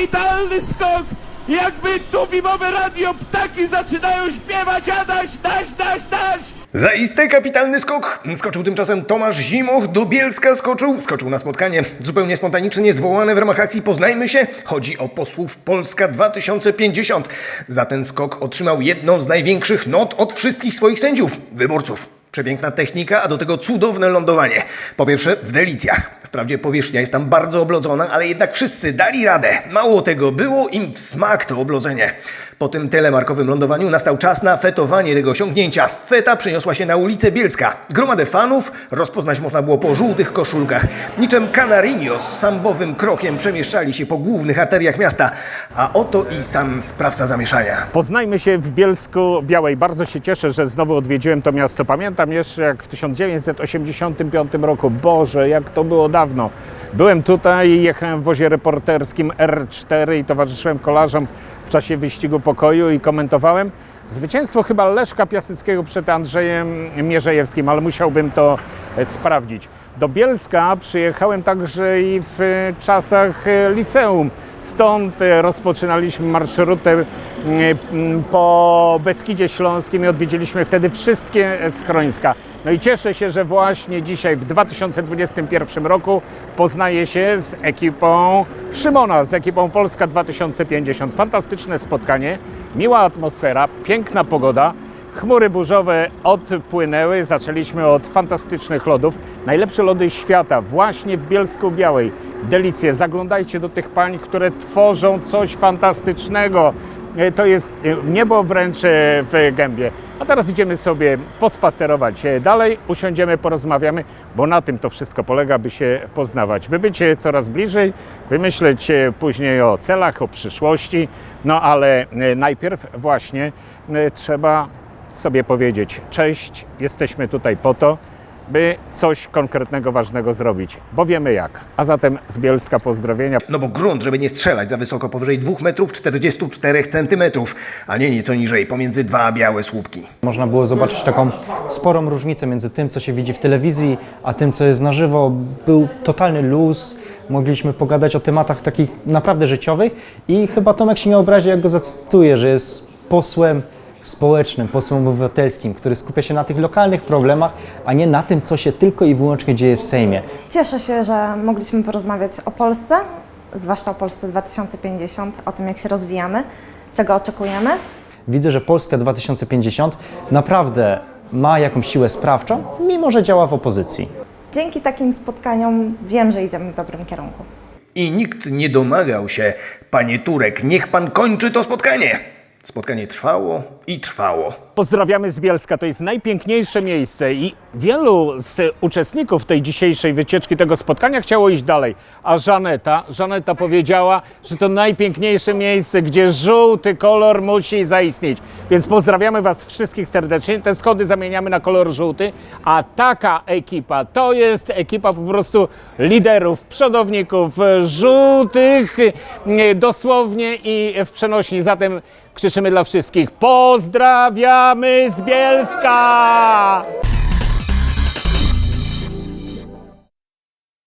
kapitalny skok! Jakby tu mimowe radio ptaki zaczynają śpiewać Adaś, daś, daś, daś! Zaiste kapitalny skok. Skoczył tymczasem Tomasz Zimoch, do Bielska skoczył. Skoczył na spotkanie zupełnie spontanicznie zwołane w ramach akcji Poznajmy się. Chodzi o posłów Polska 2050. Za ten skok otrzymał jedną z największych not od wszystkich swoich sędziów, wyborców. Przepiękna technika, a do tego cudowne lądowanie. Po pierwsze, w delicjach. Wprawdzie powierzchnia jest tam bardzo oblodzona, ale jednak wszyscy dali radę. Mało tego, było im w smak to oblodzenie. Po tym telemarkowym lądowaniu nastał czas na fetowanie tego osiągnięcia. Feta przeniosła się na ulicę Bielska. Gromadę fanów rozpoznać można było po żółtych koszulkach. Niczym Canarinho z sambowym krokiem przemieszczali się po głównych arteriach miasta. A oto i sam sprawca zamieszania. Poznajmy się w Bielsku Białej. Bardzo się cieszę, że znowu odwiedziłem to miasto. Pamiętam jeszcze jak w 1985 roku. Boże, jak to było dawno. Byłem tutaj, jechałem w wozie reporterskim R4 i towarzyszyłem kolarzom w czasie wyścigu pokoju i komentowałem zwycięstwo chyba Leszka Piaseckiego przed Andrzejem Mierzejewskim, ale musiałbym to e, sprawdzić. Do Bielska przyjechałem także i w e, czasach e, liceum. Stąd e, rozpoczynaliśmy marszrutę po Beskidzie Śląskim i odwiedziliśmy wtedy wszystkie schroniska. No i cieszę się, że właśnie dzisiaj w 2021 roku poznaję się z ekipą Szymona, z ekipą Polska 2050. Fantastyczne spotkanie, miła atmosfera, piękna pogoda. Chmury burzowe odpłynęły, zaczęliśmy od fantastycznych lodów. Najlepsze lody świata właśnie w Bielsku Białej. Delicje, zaglądajcie do tych pań, które tworzą coś fantastycznego. E, To jest e, niebo wręcz e, w gębie. A teraz idziemy sobie pospacerować dalej, usiądziemy, porozmawiamy, bo na tym to wszystko polega, by się poznawać, by być coraz bliżej, wymyśleć później o celach, o przyszłości. No ale najpierw właśnie trzeba sobie powiedzieć: Cześć, jesteśmy tutaj po to, by coś konkretnego, ważnego zrobić, bo wiemy jak. A zatem z Bielska pozdrowienia. No bo grunt, żeby nie strzelać za wysoko powyżej 2 metrów 44 centymetrów, a nie nieco niżej, pomiędzy dwa białe słupki. Można było zobaczyć taką sporą różnicę między tym, co się widzi w telewizji, a tym, co jest na żywo. Był totalny luz, mogliśmy pogadać o tematach takich naprawdę życiowych i chyba Tomek się nie obrazi, jak go zacytuję, że jest posłem społecznym, posłem obywatelskim, który skupia się na tych lokalnych problemach, a nie na tym, co się tylko i wyłącznie dzieje w Sejmie. Cieszę się, że mogliśmy porozmawiać o Polsce, zwłaszcza o Polsce 2050, o tym, jak się rozwijamy, czego oczekujemy. Widzę, że Polska 2050 naprawdę ma jakąś siłę sprawczą, mimo że działa w opozycji. Dzięki takim spotkaniom wiem, że idziemy w dobrym kierunku. I nikt nie domagał się, panie Turek, niech pan kończy to spotkanie. Spotkanie trwało i trwało. Pozdrawiamy z Bielska. To jest najpiękniejsze miejsce i wielu z uczestników tej dzisiejszej wycieczki, tego spotkania chciało iść dalej. A Żaneta, Żaneta powiedziała, że to najpiękniejsze miejsce, gdzie żółty kolor musi zaistnieć. Więc pozdrawiamy Was wszystkich serdecznie. Te schody zamieniamy na kolor żółty, a taka ekipa to jest ekipa po prostu liderów, przodowników, żółtych e, dosłownie i w przenośni. Zatem krzyczymy dla wszystkich: Pozdrawiamy z Bielska!